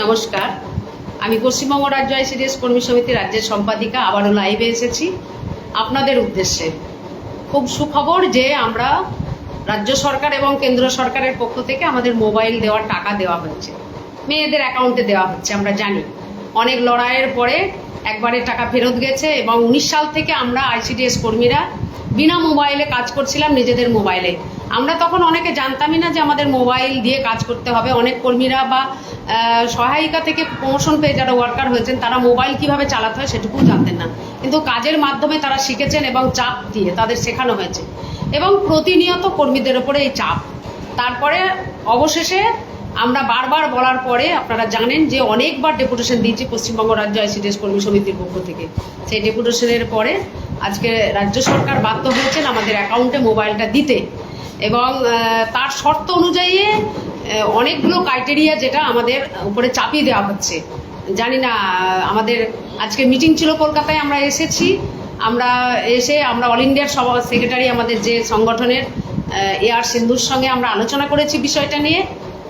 নমস্কার। আমি পশ্চিমবঙ্গ রাজ্য আইসিডিএস কর্মী সমিতি রাজ্যের সম্পাদিকা আবারও লাইভে এসেছি। আপনাদের উদ্দেশ্যে খুব সুখবর যে আমরা রাজ্য সরকার এবং কেন্দ্র সরকারের পক্ষ থেকে আমাদের মোবাইল দেওয়ার টাকা দেওয়া হয়েছে মেয়েদের অ্যাকাউন্টে দেওয়া হচ্ছে, আমরা জানি। অনেক লড়াইয়ের পরে একবারে টাকা ফেরত গেছে এবং উনিশ সাল থেকে আমরা আইসিডিএস কর্মীরা বিনা মোবাইলে কাজ করছিলাম নিজেদের মোবাইলে। আমরা তখন অনেকে জানতামই না যে আমাদের মোবাইল দিয়ে কাজ করতে হবে। অনেক কর্মীরা বা সহায়িকা থেকে প্রমোশন পেয়ে যারা ওয়ার্কার হয়েছেন, তারা মোবাইল কীভাবে চালাতে হয় সেটুকু জানতেন না। কিন্তু কাজের মাধ্যমে তারা শিখেছেন এবং চাপ দিয়ে তাদের শেখানো হয়েছে। এবং প্রতিনিয়ত কর্মীদের ওপরে এই চাপ। তারপরে অবশেষে আমরা বারবার বলার পরে আপনারা জানেন যে অনেকবার ডেপুটেশন দিয়েছি পশ্চিমবঙ্গ রাজ্য আইসিডিএস কর্মী সমিতির পক্ষ থেকে। সেই ডেপুটেশনের পরে আজকে রাজ্য সরকার বাধ্য হয়েছেন আমাদের অ্যাকাউন্টে মোবাইলটা দিতে। এবং তার শর্ত অনুযায়ী অনেকগুলো ক্রাইটেরিয়া যেটা আমাদের উপরে চাপিয়ে দেওয়া হচ্ছে। জানি না আমাদের আজকে মিটিং ছিল কলকাতায়, আমরা এসেছি। আমরা এসে, আমরা অল ইন্ডিয়ার সভা সেক্রেটারি আমাদের যে সংগঠনের এ আর সিন্ধুর সঙ্গে আমরা আলোচনা করেছি বিষয়টা নিয়ে।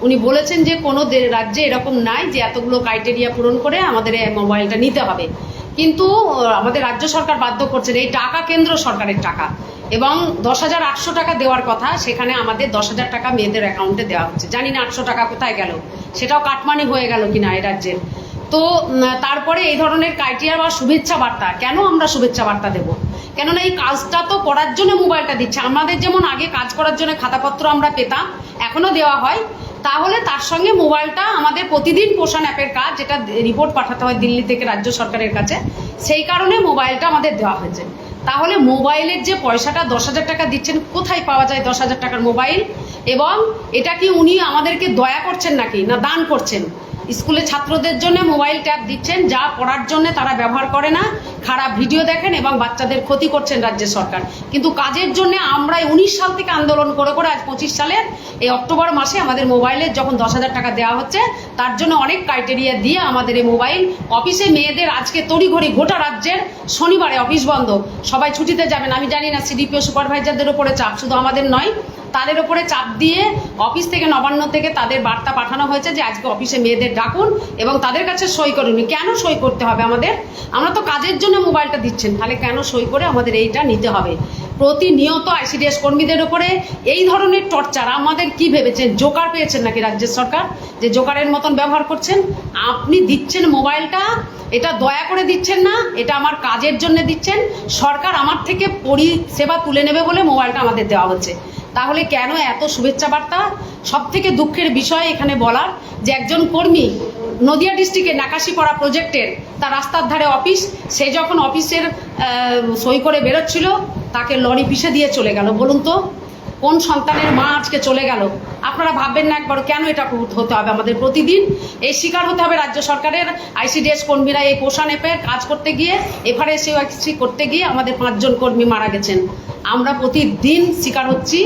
উনি বলেছেন যে, কোনো রাজ্যে এরকম নাই যে এতগুলো ক্রাইটেরিয়া পূরণ করে আমাদের মোবাইলটা নিতে হবে। কিন্তু আমাদের রাজ্য সরকার বাধ্য করছেন, এই টাকা কেন্দ্র সরকারের টাকা। এবং দশ হাজার আটশো টাকা দেওয়ার কথা, সেখানে আমাদের দশ হাজার টাকা মেয়েদের অ্যাকাউন্টে দেওয়া হচ্ছে। জানি না আটশো টাকা কোথায় গেল। সেটাও কাটমানি হয়ে গেল কিনা এই রাজ্যের। তো তারপরে এই ধরনের ক্রাইটেরিয়া বা শুভেচ্ছা বার্তা, কেন আমরা শুভেচ্ছা বার্তা দেব? কেননা এই কাজটা তো করার জন্য মোবাইলটা দিচ্ছে। আমাদের যেমন আগে কাজ করার জন্য খাতাপত্র আমরা পেতাম, এখনও দেওয়া হয়। তাহলে তার সঙ্গে মোবাইলটা আমাদের প্রতিদিন পোষণ অ্যাপের কাজ, যেটা রিপোর্ট পাঠাতে হয় দিল্লি থেকে রাজ্য সরকারের কাছে, সেই কারণে মোবাইলটা আমাদের দেওয়া হয়েছে। তাহলে মোবাইলের যে পয়সাটা দশ হাজার টাকা দিচ্ছেন, কোথায় পাওয়া যায় দশ হাজার টাকার মোবাইল? এবং এটা কি উনি আমাদেরকে দয়া করছেন নাকি? না দান করছেন? স্কুলে ছাত্রদের জন্য মোবাইল ট্যাব দিচ্ছেন, যা পড়ার জন্য তারা ব্যবহার করে না। খারাপ ভিডিও দেখেন এবং বাচ্চাদের ক্ষতি করছেন রাজ্য সরকার। কিন্তু কাজের জন্য আমরা উনিশ সাল থেকে আন্দোলন করে করে আজ পঁচিশ সালের এই অক্টোবর মাসে আমাদের মোবাইলে যখন দশ হাজার টাকা দেওয়া হচ্ছে, তার জন্য অনেক ক্রাইটেরিয়া দিয়ে আমাদের এই মোবাইল অফিসে মেয়েদের আজকে তড়িঘড়ি গোটা রাজ্যের শনিবারে অফিস বন্ধ। সবাই ছুটিতে যাবেন, আমি জানি না, সিডিপিও সুপারভাইজারদের উপরে চাপ, শুধু আমাদের নয় তাদের ওপরে চাপ দিয়ে অফিস থেকে নবান্ন থেকে তাদের বার্তা পাঠানো হয়েছে যে আজকে অফিসে মেয়েদের ডাকুন এবং তাদের কাছে সই করুন কেন সই করতে হবে আমাদের? আমরা তো কাজের জন্য মোবাইলটা দিচ্ছেন। তাহলে কেন সই করে আমাদের এইটা নিতে হবে? প্রতিনিয়ত আইসিডিএস কর্মীদের উপরে এই ধরনের টর্চার, আমাদের কি ভেবেছেন? জোকার পেয়েছেন নাকি রাজ্যের সরকার? যে জোকারের মতন ব্যবহার করছেন? আপনি দিচ্ছেন মোবাইলটা, এটা দয়া করে দিচ্ছেন না, এটা আমার কাজের জন্য দিচ্ছেন। সরকার আমার থেকে পরিষেবা তুলে নেবে বলে মোবাইলটা আমাদের দেওয়া হচ্ছে। তাহলে কেন এত শুভেচ্ছা বার্তা? সব থেকে দুঃখের বিষয় এখানে বলার যে একজন কর্মী নদিয়া ডিস্ট্রিক্টের নাকাশিপাড়া প্রজেক্টের তার রাস্তার ধারে অফিস, সে যখন অফিসের সই করে বেরোচ্ছিল, তাকে লরি পিষে দিয়ে চলে গেল। বলুন তো, কোন সন্তানের মা আজকে চলে গেল? আপনারা ভাববেন না একবার কেন এটা হতে হবে আমাদের প্রতিদিন। এই শিকার হতে হবে রাজ্য সরকারের, আইসিডিএস কর্মীরা এই পোষণ অ্যাপের কাজ করতে গিয়ে এফারে এফআরএসি করতে গিয়ে আমাদের পাঁচজন কর্মী মারা গেছেন। আমরা প্রতিদিন শিকার হচ্ছি,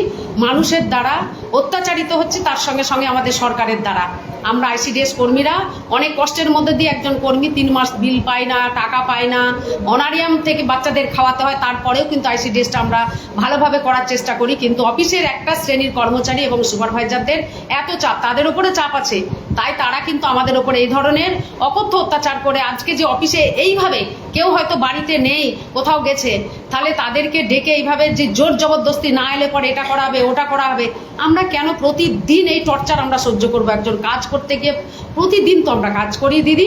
মানুষের দ্বারা, অত্যাচারিত হচ্ছে, তার সঙ্গে সঙ্গে আমাদের সরকারের দ্বারা। আমরা আইসিডিএস কর্মীরা অনেক কষ্টের মধ্যে দিয়ে একজন কর্মী তিন মাস বিল পায় না, টাকা পায় না। অনারিয়াম থেকে বাচ্চাদের খাওয়াতে হয়, তারপরেও কিন্তু আইসিডিএসটা আমরা ভালোভাবে করার চেষ্টা করি। কিন্তু অফিসের একটা শ্রেণির কর্মচারী এবং সুপারভাইজারদের এত চাপ, তাদের উপরে চাপ আছে। তাই তারা কিন্তু আমাদের উপরে এই ধরনের অকথ্য অত্যাচার করে আজকে যে অফিসে এইভাবে কেউ হয়তো বাড়িতে নেই, কোথাও গেছে, তাহলে তাদেরকে ডেকে এইভাবে যে জোর জবরদস্তি না এলে পরে এটা করা হবে ওটা করা হবে আমরা কেন প্রতিদিন এই টর্চার আমরা সহ্য করব? একজন কাজ করতে গিয়ে প্রতিদিন তো আমরা কাজ করি, দিদি।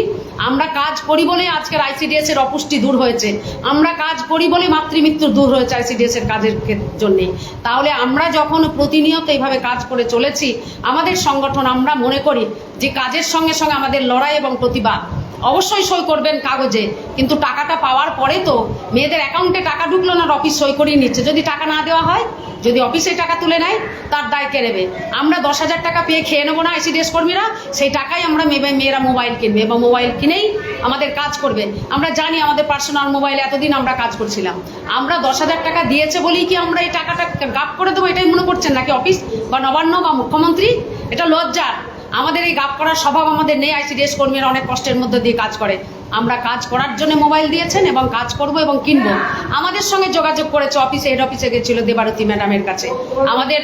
আমরা কাজ করি বলে আজকের আইসিডিএস এর অপুষ্টি দূর হয়েছে। আমরা কাজ করি বলে মাতৃমৃত্যু দূর হয়েছে আইসিডিএস এর কাজের জন্যে। তাহলে আমরা যখন প্রতিনিয়ত এইভাবে কাজ করে চলেছি, আমাদের সংগঠন আমরা মনে করি যে কাজের সঙ্গে সঙ্গে আমাদের লড়াই এবং প্রতিবাদ। অবশ্যই সই করবেন কাগজে। কিন্তু টাকাটা পাওয়ার পরে তো মেয়েদের অ্যাকাউন্টে টাকা ঢুকলো না অফিস সই করিয়ে নিচ্ছে। যদি টাকা না দেওয়া হয়, যদি অফিসে টাকা তুলে নেয়, তার দায় কে নেবে? আমরা দশ হাজার টাকা পেয়ে খেয়ে নেব না আইসিডিএস কর্মীরা, সেই টাকাই আমরা মেয়ে মেয়েরা মোবাইল কিনবে এবং মোবাইল কিনেই আমাদের কাজ করবে। আমরা জানি আমাদের পার্সোনাল মোবাইল এতদিন আমরা কাজ করছিলাম। আমরা দশ হাজার টাকা দিয়েছে বলেই কি আমরা এই টাকাটা গাপ করে দেবো এটাই মনে করছেন নাকি অফিস বা নবান্ন বা মুখ্যমন্ত্রী? এটা লজ্জার। আমাদের এই গাপ করার স্বভাব আমাদের নেই আইসিডিএস কর্মীরা অনেক কষ্টের মধ্যে দিয়ে কাজ করে। আমরা কাজ করার জন্য মোবাইল দিয়েছেন এবং কাজ করব এবং কিনব। আমাদের সঙ্গে যোগাযোগ করেছে, অফিসে হেড অফিসে গেছিল দেবারতী ম্যাডামের কাছে। আমাদের